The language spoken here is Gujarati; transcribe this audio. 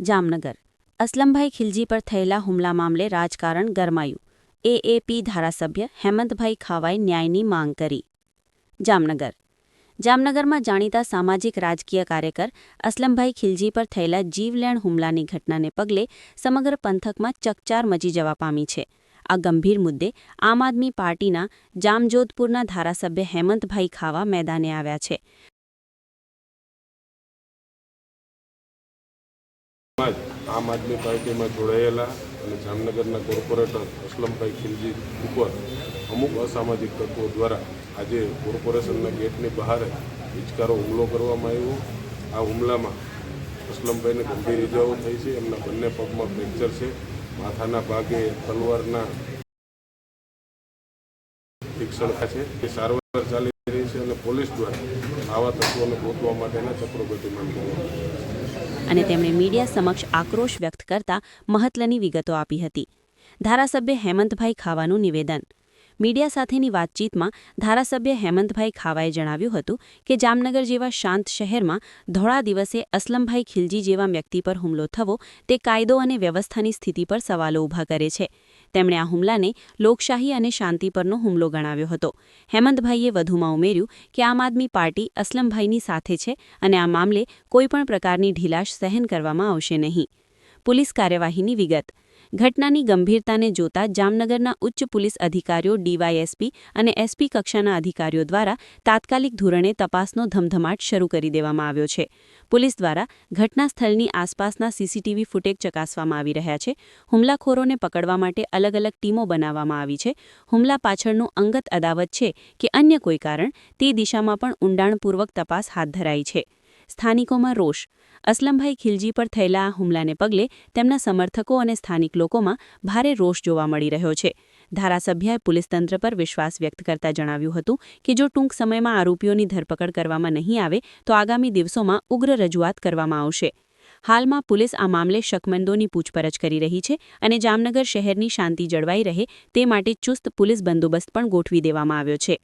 જામનગર. અસલમભાઈ ખિલજી પર થયેલા હુમલા મામલે રાજકારણ ગરમાયું. એએપી ધારાસભ્ય હેમંતભાઈ ખાવાએ ન્યાયની માંગ કરી. જામનગર. જામનગરમાં જાણીતા સામાજિક રાજકીય કાર્યકર અસલમભાઈ ખિલજી પર થયેલા જીવલેણ હુમલાની ઘટનાને પગલે સમગ્ર પંથકમાં ચકચાર મચી જવા પામી છે. આ ગંભીર મુદ્દે આમ આદમી પાર્ટીના જામજોધપુરના ધારાસભ્ય હેમંતભાઈ ખાવા મેદાને આવ્યા છે. આમ આદમી પાર્ટીમાં જોડાયેલા અને જામનગરના કોર્પોરેટર અસલમભાઈ ખિલજી ઉપર અમુક અસામાજિક તત્વો દ્વારા આજે કોર્પોરેશનના ગેટની બહાર હિચકારો હુમલો કરવામાં આવ્યો. આ હુમલામાં અસલમભાઈને ગંભીર ઇજાઓ થઈ છે. એમના બંને પગમાં ફ્રેક્ચર છે. માથાના ભાગે તલવારના શિક્ષણ છે એ સારવાર ચાલી રહી છે અને પોલીસ દ્વારા આવા તત્વોને ગોતવા માટેના ચક્રો ગતિમાન અને તેમણે મીડિયા સમક્ષ આક્રોશ વ્યક્ત કરતા મહત્વની વિગતો આપી હતી. ધારાસભ્ય હેમંતભાઈ ખાવાનું નિવેદન. મીડિયા સાથેની વાતચીતમાં ધારાસભ્ય હેમંતભાઈ ખાવાએ જણાવ્યું હતું કે જામનગર જેવા શાંત શહેરમાં ધોળા દિવસે અસલમભાઈ ખિલજી જેવા વ્યક્તિ પર હુમલો થવો તે કાયદો અને વ્યવસ્થાની સ્થિતિ પર સવાલો ઊભા કરે છે. તેમણે આ હુમલાને લોકશાહી અને શાંતિ પરનો હુમલો ગણાવ્યો હતો. હેમંતભાઈએ વધુમાં ઉમેર્યું કે આમ આદમી પાર્ટી અસલમભાઈની સાથે છે અને આ મામલે કોઈપણ પ્રકારની ઢીલાશ સહન કરવામાં આવશે નહીં. પોલીસ કાર્યવાહીની વિગત. ઘટનાની ગંભીરતાને જોતા જામનગરના ઉચ્ચ પોલીસ અધિકારીઓ, ડીવાયએસપી અને એસપી કક્ષાના અધિકારીઓ દ્વારા તાત્કાલિક ધોરણે તપાસનો ધમધમાટ શરૂ કરી દેવામાં આવ્યો છે. પોલીસ દ્વારા ઘટના સ્થળની આસપાસના સીસીટીવી ફૂટેજ ચકાસવામાં આવી રહ્યા છે. હુમલાખોરોને પકડવા માટે અલગ અલગ ટીમો બનાવવામાં આવી છે. હુમલા પાછળનું અંગત અદાવત છે કે અન્ય કોઈ કારણ, તે દિશામાં પણ ઊંડાણપૂર્વક તપાસ હાથ ધરાઈ છે. સ્થાનિકોમાં રોષ અસલમભાઈ ખિલજી પર થયેલા આ હુમલાને પગલે તેમના સમર્થકો અને સ્થાનિક લોકોમાં ભારે રોષ જોવા મળી રહ્યો છે. ધારાસભ્યએ પોલીસ તંત્ર પર વિશ્વાસ વ્યક્ત કરતા જણાવ્યું હતું કે જો ટૂંક સમયમાં આરોપીઓની ધરપકડ કરવામાં નહીં આવે, તો આગામી દિવસોમાં ઉગ્ર રજૂઆત કરવામાં આવશે. હાલમાં પોલીસ આ મામલે શકમંદોની પૂછપરછ કરી રહી છે અને જામનગર શહેરની શાંતિ જળવાઈ રહે તે માટે ચુસ્ત પોલીસ બંદોબસ્ત પણ ગોઠવી દેવામાં આવ્યો છે.